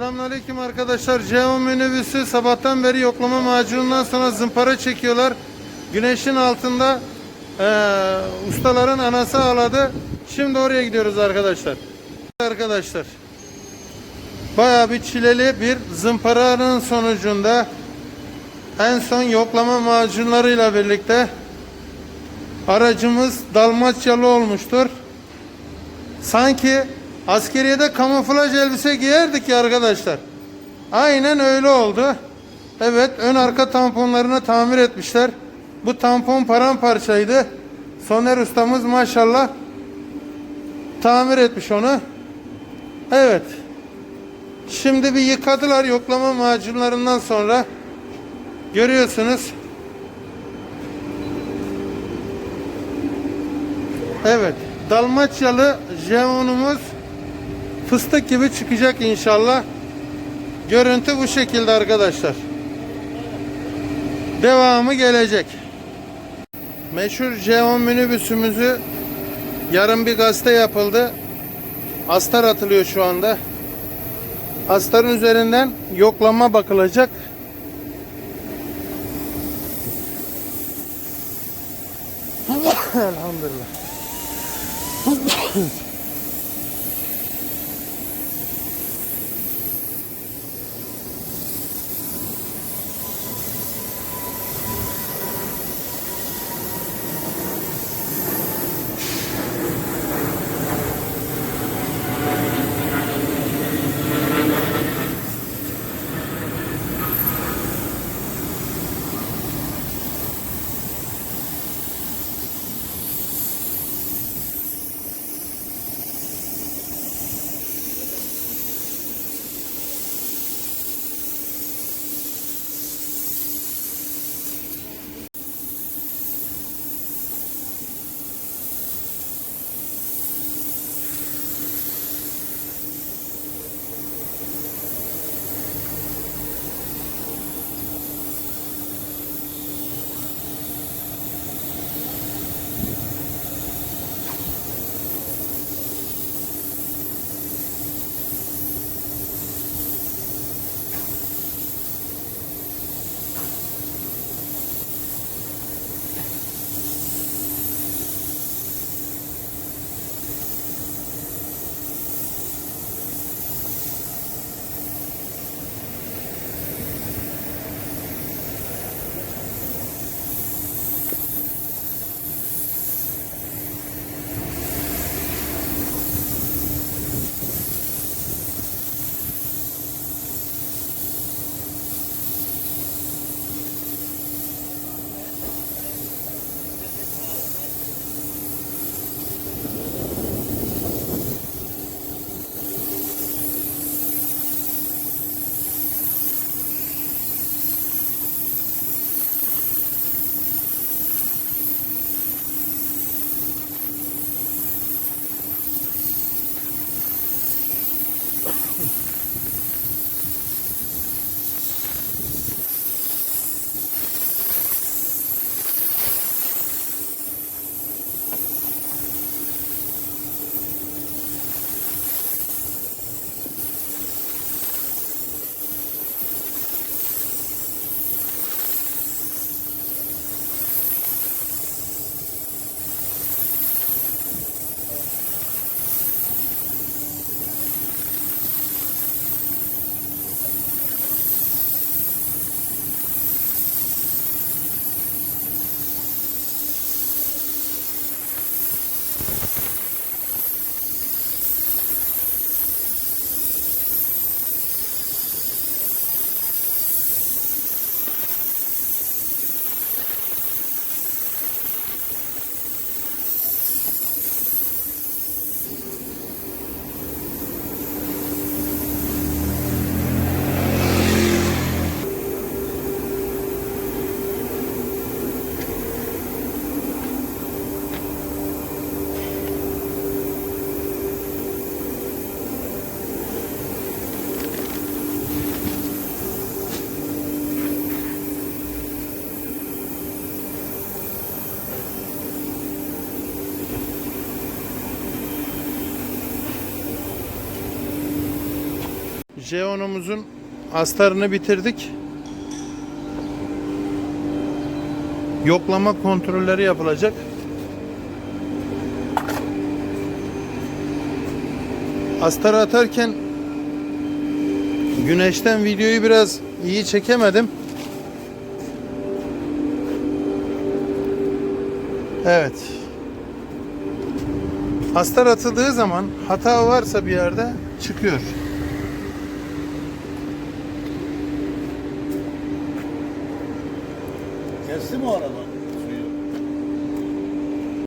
Selamünaleyküm arkadaşlar. Ceo minibüsü sabahtan beri yoklama macunundan sonra zımpara çekiyorlar. Güneşin altında eee, ustaların anası ağladı. Şimdi oraya gidiyoruz arkadaşlar. Arkadaşlar. Bayağı bir çileli bir zımparanın sonucunda en son yoklama macunlarıyla birlikte aracımız dalmaçyalı olmuştur. Sanki askeriyede kamuflaj elbise giyerdik ya arkadaşlar. Aynen öyle oldu. Evet ön arka tamponlarını tamir etmişler. Bu tampon paramparçaydı. Soner ustamız maşallah tamir etmiş onu. Evet. Şimdi bir yıkadılar yoklama macunlarından sonra. Görüyorsunuz. Evet. Dalmaçyalı jeonumuz fıstık gibi çıkacak inşallah. Görüntü bu şekilde arkadaşlar. Devamı gelecek. Meşhur jeon minibüsümüzü yarın bir gazete yapıldı. Astar atılıyor şu anda. Astarın üzerinden yoklama bakılacak. Elhamdülillah. J10'umuzun astarını bitirdik. Yoklama kontrolleri yapılacak. Astarı atarken güneşten videoyu biraz iyi çekemedim. Evet. Astar atıldığı zaman hata varsa bir yerde çıkıyor. Kesti mi o araba?